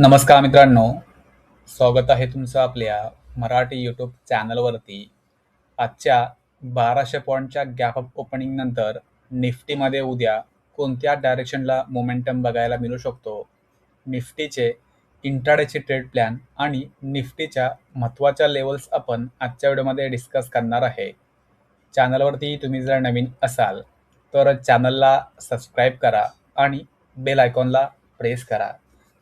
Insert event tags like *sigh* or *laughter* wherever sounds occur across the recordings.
नमस्कार मित्रांनो. स्वागत आहे तुमचं आपल्या मराठी यूट्यूब चॅनलवरती. आजच्या बाराशे पॉईंटच्या गॅप अप ओपनिंग नंतर निफ्टीमध्ये उद्या कोणत्या डायरेक्शनला मोमेंटम बघायला मिळू शकतो? निफ्टीचे इंट्राडेचे ट्रेड प्लॅन आणि निफ्टीच्या महत्त्वाच्या लेवल्स आपण आजच्या व्हिडिओमध्ये डिस्कस करणार आहे. चॅनलवरती तुम्ही जर नवीन असाल तर चॅनलला सबस्क्राईब करा आणि बेल आयकॉनला प्रेस करा.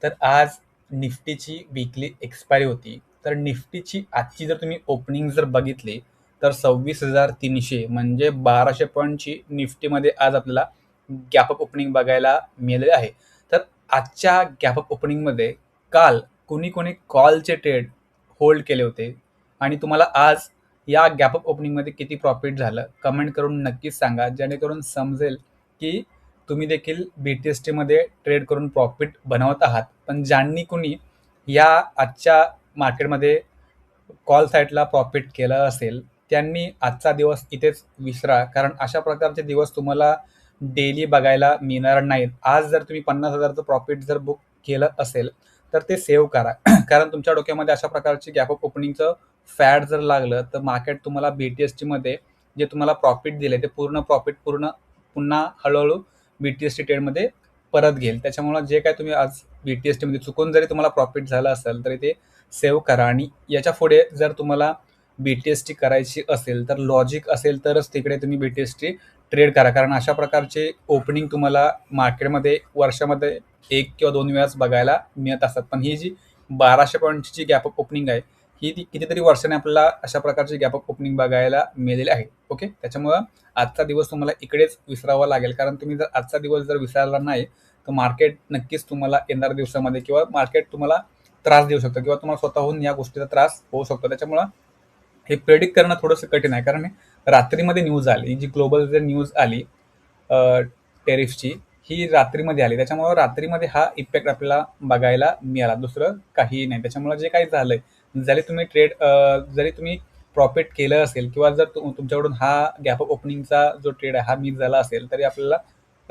तर आज निफ्टीची वीकली एक्सपायरी होती. तर निफ्टीची आजची जर तुम्ही ओपनिंग जर बघितली तर सव्वीस हजार तीनशे म्हणजे बाराशे पॉईंटची निफ्टीमध्ये आज आपल्याला गॅपअप ओपनिंग बघायला मिळालेले आहे. तर आजच्या गॅपअप ओपनिंगमध्ये काल कोणी कोणी कॉलचे ट्रेड होल्ड केले होते. आणि तुम्हाला आज या गॅपअप ओपनिंगमध्ये किती प्रॉफिट झालं कमेंट करून नक्कीच सांगा जेणेकरून समजेल की तुम्ही देखील बी टी एस टीमध्ये ट्रेड करून प्रॉफिट बनवत आहात. पण ज्यांनी कुणी या आजच्या मार्केटमध्ये कॉल साईटला प्रॉफिट केलं असेल त्यांनी आजचा दिवस इथेच विसरा. कारण अशा प्रकारचे दिवस तुम्हाला डेली बघायला मिळणार नाहीत. आज जर तुम्ही पन्नास हजारचं प्रॉफिट जर बुक केलं असेल तर ते सेव्ह करा. *clears throat* कारण तुमच्या डोक्यामध्ये अशा प्रकारची गॅप ऑफ ओपनिंगचं फॅट जर लागलं तर मार्केट तुम्हाला बी टी एस टीमध्ये जे तुम्हाला प्रॉफिट दिले ते पूर्ण प्रॉफिट पूर्ण पुन्हा हळूहळू बी टी एस टी ट्रेडमध्ये परत घेईल. त्याच्यामुळं जे काय तुम्ही आज बी टी एस टीमध्ये चुकून जरी तुम्हाला प्रॉफिट झालं असेल तरी ते सेव्ह करा. आणि याच्यापुढे जर तुम्हाला बी टी एस टी करायची असेल तर लॉजिक असेल तरच तिकडे तुम्ही B T S T trade करा. कारण अशा प्रकारचे ओपनिंग तुम्हाला मार्केटमध्ये वर्षामध्ये एक किंवा दोन वेळाच बघायला मिळत असतात. पण ही जी बाराशे पॉईंटची जी गॅप ओपनिंग आहे ही ती कितीतरी वर्षाने आपल्याला अशा प्रकारची गॅपअप ओपनिंग बघायला मिळालेली आहे. ओके त्याच्यामुळं आजचा दिवस तुम्हाला इकडेच विसरावा लागेल. कारण तुम्ही जर आजचा दिवस जर विसरला नाही तर मार्केट नक्कीच तुम्हाला येणाऱ्या दिवसामध्ये किंवा मार्केट तुम्हाला त्रास देऊ शकतं किंवा तुम्हाला स्वतःहून या गोष्टीचा त्रास होऊ शकतो. त्याच्यामुळं हे प्रेडिक्ट करणं थोडंसं कठीण आहे. कारण रात्रीमध्ये न्यूज आली. जी ग्लोबल जर न्यूज आली टेरिफची ही रात्रीमध्ये आली. त्याच्यामुळं रात्रीमध्ये हा इफेक्ट आपल्याला बघायला मिळाला. दुसरं काहीही नाही. त्याच्यामुळं जे काही झालं आहे जरी तुम्ही ट्रेड जरी तुम्ही प्रॉफिट केलं असेल किंवा जर तुमच्याकडून हा गॅप ओपनिंगचा जो ट्रेड आहे हा मिस झाला असेल तरी आपल्याला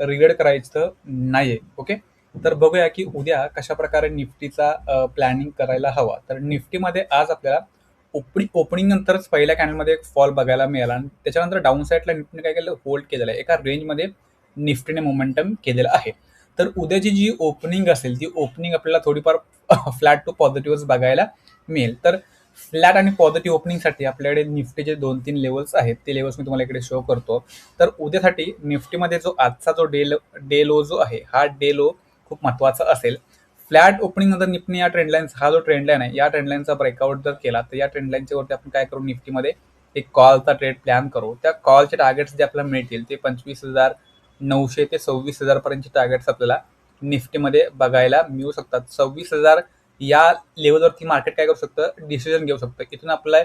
रिगेड करायचं नाही आहे ओके तर बघूया की उद्या कशा प्रकारे निफ्टीचा प्लॅनिंग करायला हवा. तर निफ्टीमध्ये आज आपल्याला ओपनिंग ओपनिंग नंतरच पहिल्या कॅनलमध्ये एक फॉल बघायला मिळाला. आणि त्याच्यानंतर डाऊन साईडला निफ्टीने काय केलं? होल्ड केलेलं आहे. एका रेंजमध्ये निफ्टीने मोमेंटम केलेलं आहे. तर उद्याची जी ओपनिंग असेल ती ओपनिंग आपल्याला थोडीफार फ्लॅट टू पॉझिटिव्हच बघायला मिळेल. तर फ्लॅट आणि पॉझिटिव्ह ओपनिंगसाठी आपल्याकडे निफ्टीचे दोन तीन लेवल्स आहेत. ते लेवल्स मी तुम्हाला इकडे शो करतो. तर उद्यासाठी निफ्टीमध्ये जो आजचा जो डे डे लो जो आहे हा डे लो खूप महत्त्वाचा असेल. फ्लॅट ओपनिंग नंतर निफ्टी या ट्रेंडलाईन्स हा जो ट्रेंडलाईन आहे या ट्रेंडलाईनचा ब्रेकआउट जर केला तर या ट्रेंडलाईनच्या वरती आपण काय करू? निफ्टीमध्ये एक कॉलचा ट्रेड प्लॅन करू. त्या कॉलचे टार्गेट्स जे आपल्याला मिळतील ते पंचवीस हजार नऊशे ते सव्वीस हजार पर्यंतचे टार्गेट्स आपल्याला निफ्टीमध्ये बघायला मिळू शकतात. सव्वीस हजार या लेवलवरती मार्केट काय करू शकतं? डिसिजन घेऊ शकतं. इथून आपला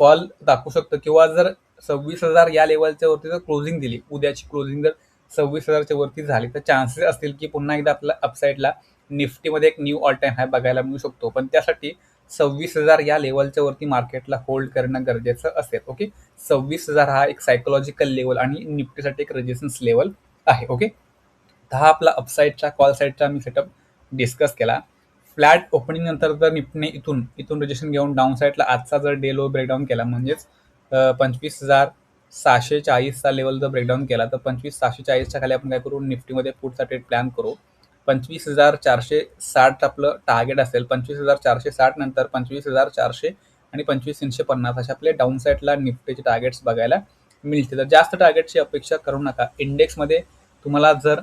फॉल दाखवू शकतं. किंवा जर सव्वीस हजार या लेवलच्या वरती जर क्लोजिंग दिली उद्याची क्लोजिंग जर सव्वीस हजारच्या वरती झाली तर चान्सेस असतील की पुन्हा एकदा आपल्या अपसाईडला निफ्टीमध्ये एक न्यू ऑल टाईम हाय बघायला मिळू शकतो. पण त्यासाठी सव्वीस हजार या लेवलच्या वरती मार्केटला होल्ड करणं गरजेचं असेल. ओके सव्वीस हजार हा एक सायकोलॉजिकल लेवल आणि निफ्टीसाठी एक रेजिस्टन्स लेवल आहे ओके तर हा आपला अपसाईडचा कॉल साईडचा मी सेटअप डिस्कस केला. फ्लॅट ओपनिंग नंतर जर निफ्टने इथून इथून रजिस्ट्रेशन घेऊन डाऊन साईडला आजचा जर डे लो ब्रेकडाऊन केला म्हणजेच पंचवीस हजार सहाशे चाळीसचा लेवल जर ब्रेकडाऊन केला तर पंचवीस सहाशे चाळीसच्या खाली आपण काय करू? निफ्टीमध्ये पुढचा ट्रेड प्लॅन करू. पंचवीस हजार चारशे साठ आपलं टार्गेट असेल पंचवीस हजार चारशे साठ नंतर पंचवीस हजार चारशे आणि पंचवीस तीनशे पन्नास असे आपले डाऊन साईडला निफ्टीचे टार्गेट्स बघायला मिळते तर जास्त टार्गेटची अपेक्षा करू नका. इंडेक्समध्ये तुम्हाला जर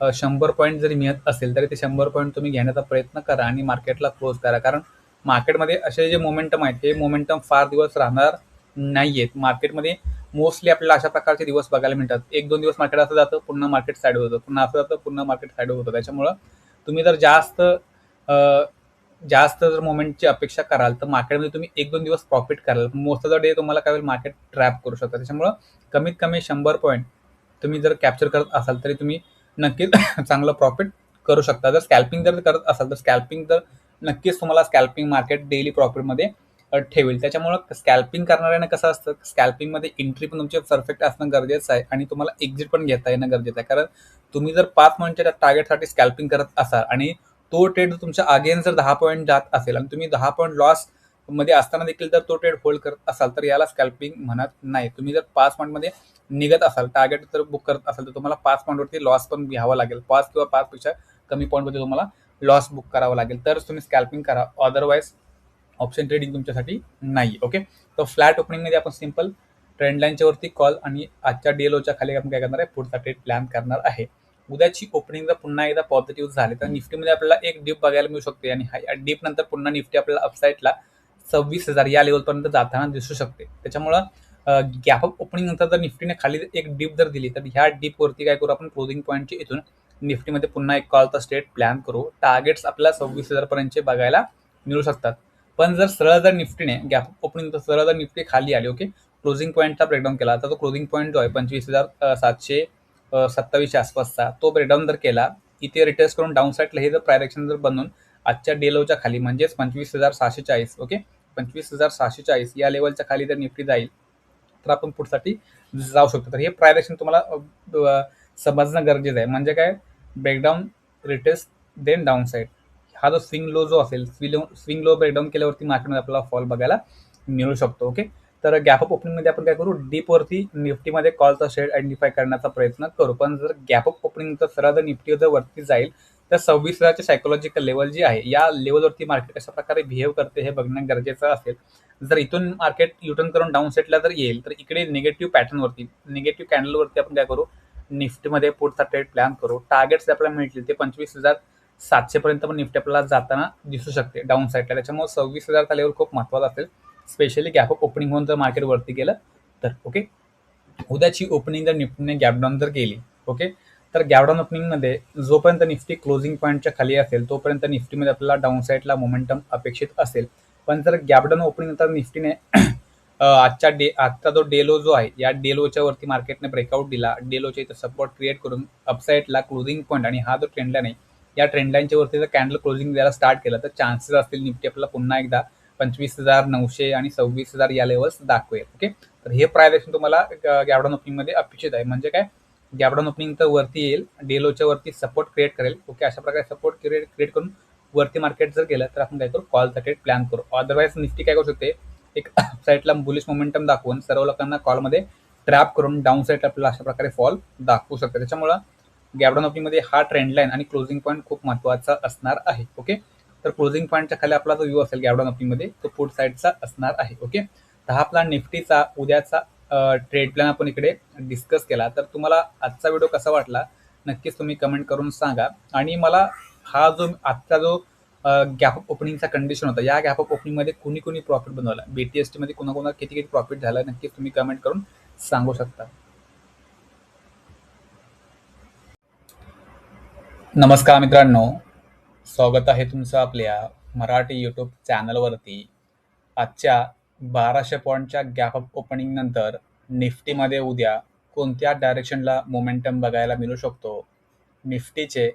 शंभर पॉईंट जरी मिळत असेल तरी ते शंभर पॉईंट तुम्ही घेण्याचा प्रयत्न करा आणि मार्केटला क्लोज करा. कारण मार्केटमध्ये असे जे मोमेंटम आहेत हे मोमेंटम फार दिवस राहणार नाही आहेत मार्केटमध्ये मोस्टली आपल्याला अशा प्रकारचे दिवस बघायला मिळतात. एक दोन दिवस मार्केट असं जातं पुन्हा मार्केट साईड होतं. पुन्हा असं जातं पुन्हा मार्केट साईड होतं. त्याच्यामुळं तुम्ही जर जास्त जास्त जर मोमेंटची अपेक्षा कराल तर मार्केटमध्ये तुम्ही एक दोन दिवस प्रॉफिट कराल. मोस्ट ऑफ द डे तुम्हाला काय होईल मार्केट ट्रॅप करू शकता. त्याच्यामुळं कमीत कमी शंभर पॉईंट तुम्ही जर कॅप्चर करत असाल तरी तुम्ही नक्कीच *coughs* चांगलं प्रॉफिट करू शकता. जर स्कॅल्पिंग जर करत असाल तर स्कॅल्पिंग तर नक्कीच तुम्हाला स्कॅल्पिंग मार्केट डेली प्रॉफिटमध्ये ठेवेल. त्याच्यामुळं स्कॅल्पिंग करणाऱ्यानं कसं असतं स्कॅल्पिंगमध्ये एंट्री पण तुमची परफेक्ट असणं गरजेचं आहे आणि तुम्हाला एक्झिट पण घेता येणं गरजेचं आहे. कारण तुम्ही जर पाच मिनिटच्या टार्गेटसाठी स्कॅल्पिंग करत असाल आणि तो ट्रेड तुमच्या अगेन्स्ट जर दहा पॉईंट जात असेल आणि तुम्ही दहा पॉईंट लॉसमध्ये असताना देखील जर तो ट्रेड होल्ड करत असाल तर याला स्कॅल्पिंग म्हणत नाही. तुम्ही जर पाच पॉईंटमध्ये निघत असाल टार्गेट जर बुक करत असाल तर तुम्हाला पाच पॉईंटवरती लॉस पण घ्यावा लागेल. पाच किंवा पाच पेक्षा कमी पॉईंटमध्ये तुम्हाला लॉस बुक करावा लागेल. तरच तुम्ही स्कॅल्पिंग करा. अदरवाईज ऑप्शन ट्रेडिंग तुमच्यासाठी नाही ओके तर फ्लॅट ओपनिंगमध्ये आपण सिंपल ट्रेंडलाईनच्या वरती कॉल आणि आजच्या डीएलओच्या खाली आपण काय करणार आहे? पुढचा ट्रेड प्लॅन करणार आहे. उद्याची ओपनिंग जर पुन्हा एकदा पॉझिटिव्ह झाले तर निफ्टीमध्ये आपल्याला एक डीप बघायला मिळू शकते. आणि हा डीप नंतर पुन्हा निफ्टी आपल्याला अपसाईडला सव्वीस हजार या लेवलपर्यंत जाताना दिसू शकते. त्याच्यामुळं गॅप अप ओपनिंग नंतर जर निफ्टीने खाली एक डीप जर दिली तर ह्या डीपवरती काय करू आपण क्लोजिंग पॉईंटची इथून निफ्टीमध्ये पुन्हा एक कॉलचा स्टेट प्लॅन करू. टार्गेट्स आपल्याला सव्वीस हजारपर्यंतचे बघायला मिळू शकतात. पण जर सरळ जर निफ्टीने गॅप ओपनिंग तर सरळ जर निफ्टी खाली आली ओके क्लोजिंग पॉईंटचा ब्रेकडाऊन केला तर तो क्लोजिंग पॉईंट जो आहे पंचवीस हजार सातशे सत्तावीसच्या आसपासचा तो ब्रेकडाऊन जर केला इथे रिटेस्ट करून डाऊन साईडला हे जर प्रायरेक्शन जर बनवून आजच्या डेलोच्या खाली म्हणजेच पंचवीस हजार सहाशे चाळीस ओके पंचवीस हजार सहाशे चाळीस या लेवलच्या खाली जर निफ्टी जाईल तर आपण पुढसाठी जाऊ शकतो. तर हे प्रायरेक्शन तुम्हाला समजणं गरजेचं आहे. म्हणजे काय? Breakdown retest then down side हा जो स्विंग लो जो असेल स्विंग लो ब्रेकडाऊन केल्यावरती मार्केटमध्ये आपल्याला फॉल बघायला मिळू शकतो ओके तर गॅप अप ओपनिंगमध्ये आपण काय करू? डीपवरती निफ्टीमध्ये कॉलचा शेड आयडेंटिफाय करण्याचा प्रयत्न करू. पण जर गॅप अप ओपनिंग तर सरळ जर निफ्टी जर वरती जाईल तर सव्वीस हजारची सायकोलॉजिकल लेवल जी आहे या लेवलवरती मार्केट कशा प्रकारे बिहेव करते हे बघणं गरजेचं असेल. जर इथून मार्केट युटर्न करून डाऊन सेटला जर येईल तर इकडे निगेटिव्ह पॅटर्नवरती निगेटिव्ह कॅन्डलवरती आपण काय करू? निफ्टीमध्ये पुढचा ट्रेड प्लॅन करू. टार्गेट्स आपल्याला मिळतील ते पंचवीस हजार सातशेपर्यंत पण निफ्टी आपल्याला जाताना दिसू शकते डाऊन साईडला त्याच्यामुळे सव्वीस हजारचा लेवल खूप महत्त्वाचा असेल. स्पेशली गॅप ओपनिंग होऊन जर मार्केट वरती गेलं तर ओके उद्याची ओपनिंग जर निफ्टीने गॅपडाऊन जर केली ओके तर गॅपडाऊन ओपनिंगमध्ये जोपर्यंत निफ्टी क्लोजिंग पॉईंटच्या खाली असेल तोपर्यंत निफ्टीमध्ये आपल्याला डाऊन साईडला मोमेंटम अपेक्षित असेल. पण जर गॅपडाऊन ओपनिंग नंतर निफ्टीने आजच्या डे आजचा जो डेलो जो आहे या डेलोच्या वरती मार्केटने ब्रेकआउट दिला डेलोच्या इथं सपोर्ट क्रिएट करून अपसाईडला क्लोजिंग पॉईंट आणि हा जो ट्रेंडलाईन आहे या ट्रेंडलाईनच्या वरती जर कॅन्डल क्लोजिंग द्यायला स्टार्ट केलं तर चान्सेस असतील निफ्टी आपल्याला पुन्हा एकदा पंचवीस हजार नऊशे आणि सव्वीस हजार या लेवल्स दाखवेल ओके तर हे प्रायवेशन तुम्हाला गॅवडाऊन ओपनिंगमध्ये अपेक्षित आहे. म्हणजे काय? गॅवडाऊन ओपनिंग तर वरती येईल डेलोच्या वरती सपोर्ट क्रिएट करेल ओके अशा प्रकारे सपोर्ट क्रिएट क्रिएट करून वरती मार्केट जर गेलं तर आपण काय करू? कॉल ट्रेड प्लॅन करू. अदरवाईज निफ्टी काय करू शकते? एक साईडला बुलिश मोमेंटम दाखवून सर्व लोकांना कॉलमध्ये ट्रॅप करून डाऊन साईड आपल्याला अशा प्रकारे फॉल दाखवू शकते. त्याच्यामुळं गॅबडॉन ओपनिंगमध्ये हा ट्रेंड लाईन आणि क्लोजिंग पॉईंट खूप महत्त्वाचा असणार आहे ओके तर क्लोजिंग पॉईंटच्या खाली आपला जो व्ह्यू असेल गॅवडाऊन ओपनिंगमध्ये तो पुढ साईडचा असणार आहे ओके तर हा आपला निफ्टीचा उद्याचा ट्रेड प्लॅन आपण इकडे डिस्कस केला. तर तुम्हाला आजचा व्हिडिओ कसा वाटला? नक्कीच तुम्ही कमेंट करून सांगा. आणि मला हा जो आजचा जो गॅप ओपनिंगचा कंडिशन होता या गॅप ओपनिंगमध्ये कुणी कुणी प्रॉफिट बनवला? बीटीएसटी मध्ये कुणा किती किती प्रॉफिट झाला? नक्कीच तुम्ही कमेंट करून सांगू शकता. नमस्कार मित्रांनो. स्वागत आहे तुमचं आपल्या मराठी यूट्यूब चॅनलवरती आजच्या बाराशे पॉईंटच्या गॅप अप ओपनिंग नंतर निफ्टीमध्ये उद्या कोणत्या डायरेक्शनला मोमेंटम बघायला मिळू शकतो? निफ्टीचे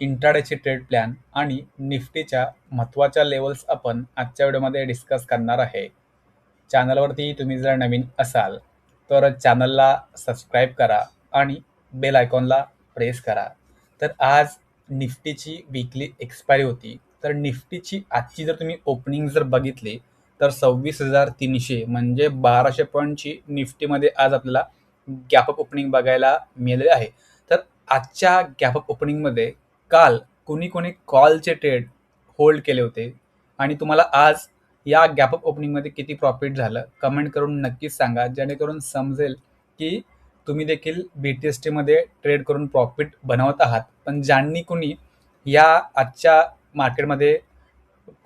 इंट्राडेचे ट्रेड प्लॅन आणि निफ्टीच्या महत्त्वाच्या लेवल्स आपण आजच्या व्हिडिओमध्ये डिस्कस करणार आहे. चॅनलवरती तुम्ही जर नवीन असाल तर चॅनलला सबस्क्राईब करा आणि बेल आयकॉनला प्रेस करा. तर आज निफ्टीची वीकली एक्सपायरी होती. तर निफ्टीची आजची जर तुम्ही ओपनिंग जर बघितली तर सव्वीस हजार तीनशे म्हणजे बाराशे पॉईंटची निफ्टीमध्ये आज आपल्याला गॅपअप ओपनिंग बघायला मिळाले आहे. तर आजच्या गॅपअप ओपनिंगमध्ये काल कोणी कोणी कॉलचे ट्रेड होल्ड केले होते. आणि तुम्हाला आज या गॅपअप ओपनिंगमध्ये किती प्रॉफिट झालं कमेंट करून नक्कीच सांगा जेणेकरून समजेल की तुम्ही देखील बी टी एस टीमध्ये ट्रेड करून प्रॉफिट बनवत आहात. पण ज्यांनी कुणी या आजच्या मार्केटमध्ये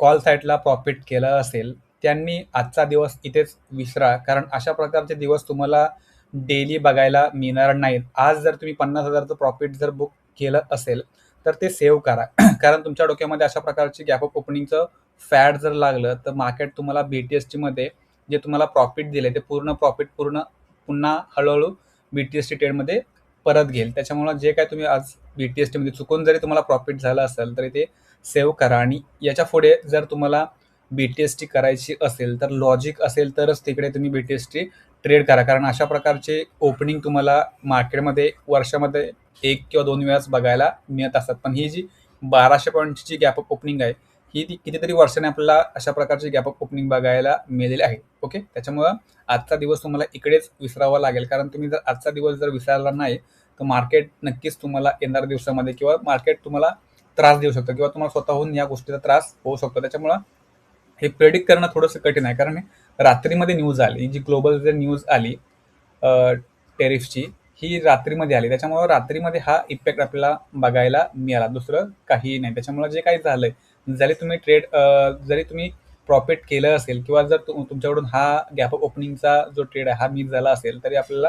कॉल साईटला प्रॉफिट केलं असेल त्यांनी आजचा दिवस इथेच विसरा. कारण अशा प्रकारचे दिवस तुम्हाला डेली बघायला मिळणार नाहीत. आज जर तुम्ही पन्नास हजारचं प्रॉफिट जर बुक केलं असेल तर ते सेव्ह करा. *clears throat* कारण तुमच्या डोक्यामध्ये अशा प्रकारची गॅप ऑफ ओपनिंगचं फॅट जर लागलं तर मार्केट तुम्हाला बी टी एस टीमध्ये जे तुम्हाला प्रॉफिट दिले ते पूर्ण प्रॉफिट पूर्ण पुन्हा हळूहळू बी टी एस टी ट्रेडमध्ये परत घेईल. त्याच्यामुळं जे काय तुम्ही आज बी टी एस टीमध्ये चुकून जरी तुम्हाला प्रॉफिट झालं असेल तरी ते सेव्ह करा. आणि याच्यापुढे जर तुम्हाला बी टी एस टी करायची असेल तर लॉजिक असेल तरच तिकडे तुम्ही B T S T trade करा. कारण अशा प्रकारचे ओपनिंग तुम्हाला मार्केटमध्ये वर्षामध्ये एक किंवा दोन वेळाच बघायला मिळत असतात. पण ही जी बाराशे पॉईंटची जी गॅप ओपनिंग आहे ही ती कितीतरी वर्षाने आपल्याला अशा प्रकारची गॅप ओपनिंग बघायला मिळालेली आहे. ओके त्याच्यामुळं आजचा दिवस तुम्हाला इकडेच विसरावा लागेल. कारण तुम्ही जर आजचा दिवस जर विसरला नाही तर मार्केट नक्कीच तुम्हाला येणाऱ्या दिवसामध्ये किंवा मार्केट तुम्हाला त्रास देऊ शकतो किंवा तुम्हाला स्वतःहून या गोष्टीचा त्रास होऊ शकतो. त्याच्यामुळं हे प्रेडिक्ट करणं थोडंसं कठीण आहे. कारण रात्रीमध्ये न्यूज आली जी ग्लोबल जे न्यूज आली टेरिफची ही रात्रीमध्ये आली. त्याच्यामुळं रात्रीमध्ये हा इफेक्ट आपल्याला बघायला मिळाला. दुसरं काहीही नाही. त्याच्यामुळं जे काही झालंय जरी तुम्ही ट्रेड जरी तुम्ही प्रॉफिट केलं असेल किंवा जर तुमच्याकडून हा गॅप ओपनिंगचा जो ट्रेड आहे हा मिस झाला असेल तरी आपल्याला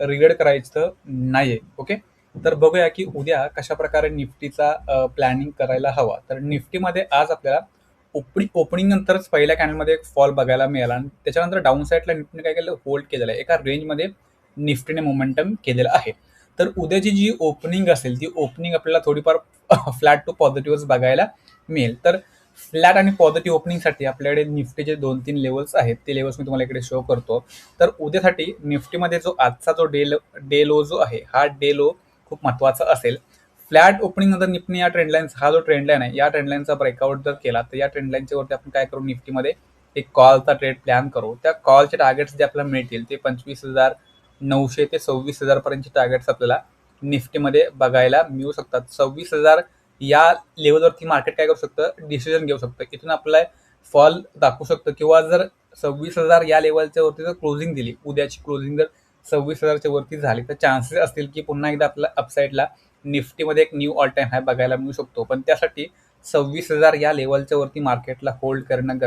रिग्रेट करायचं नाही आहे ओके तर बघूया की उद्या कशा प्रकारे निफ्टीचा प्लॅनिंग करायला हवा. तर निफ्टीमध्ये आज आपल्याला ओपनिंग ओपनिंग नंतरच पहिल्या कॅनलमध्ये एक फॉल बघायला मिळाला. आणि त्याच्यानंतर डाऊन साईडला निफ्टीने काय केलं? होल्ड केलेलं आहे. एका रेंजमध्ये निफ्टीने मोमेंटम केलेलं आहे. तर उद्याची जी ओपनिंग असेल ती ओपनिंग आपल्याला थोडीफार फ्लॅट टू पॉझिटिव्हच बघायला मिळेल. तर फ्लॅट आणि पॉझिटिव्ह ओपनिंगसाठी आपल्याकडे निफ्टीचे दोन तीन लेवल्स आहेत. ते लेवल्स मी तुम्हाला इकडे शो करतो. तर उद्यासाठी निफ्टीमध्ये जो आजचा जो डे डे लो जो आहे हा डे लो खूप महत्त्वाचा असेल. फ्लॅट ओपनिंग नंतर निफ्टी या ट्रेंडलाईन्स हा जो ट्रेंडलाईन आहे या ट्रेंडलाईनचा ब्रेकआउट जर केला तर या ट्रेंडलाईनच्या वरती आपण काय करू? निफ्टीमध्ये एक कॉलचा ट्रेड प्लॅन करू. त्या कॉलचे टार्गेट्स जे आपल्याला मिळतील ते पंचवीस हजार नऊशे ते सव्वीस हजारपर्यंतचे टार्गेट्स आपल्याला निफ्टीमध्ये बघायला मिळू शकतात. सव्वीस हजार या लेवलवरती मार्केट काय करू शकतं? डिसिजन घेऊ शकतं. इथून आपल्याला फॉल दाखवू शकतं. किंवा जर सव्वीस हजार या लेवलच्या वरती जर क्लोजिंग दिली उद्याची क्लोजिंग जर सव्वीस हजारच्या वरती झाली तर चान्सेस असतील की पुन्हा एकदा आपल्या अपसाईडला निफ्टीमध्ये एक न्यू ऑल टाइम हाय बघायला मिळू शकतो. पण त्यासाठी सव्वीस हजार या लेवलच्या वरती मार्केटला होल्ड करणं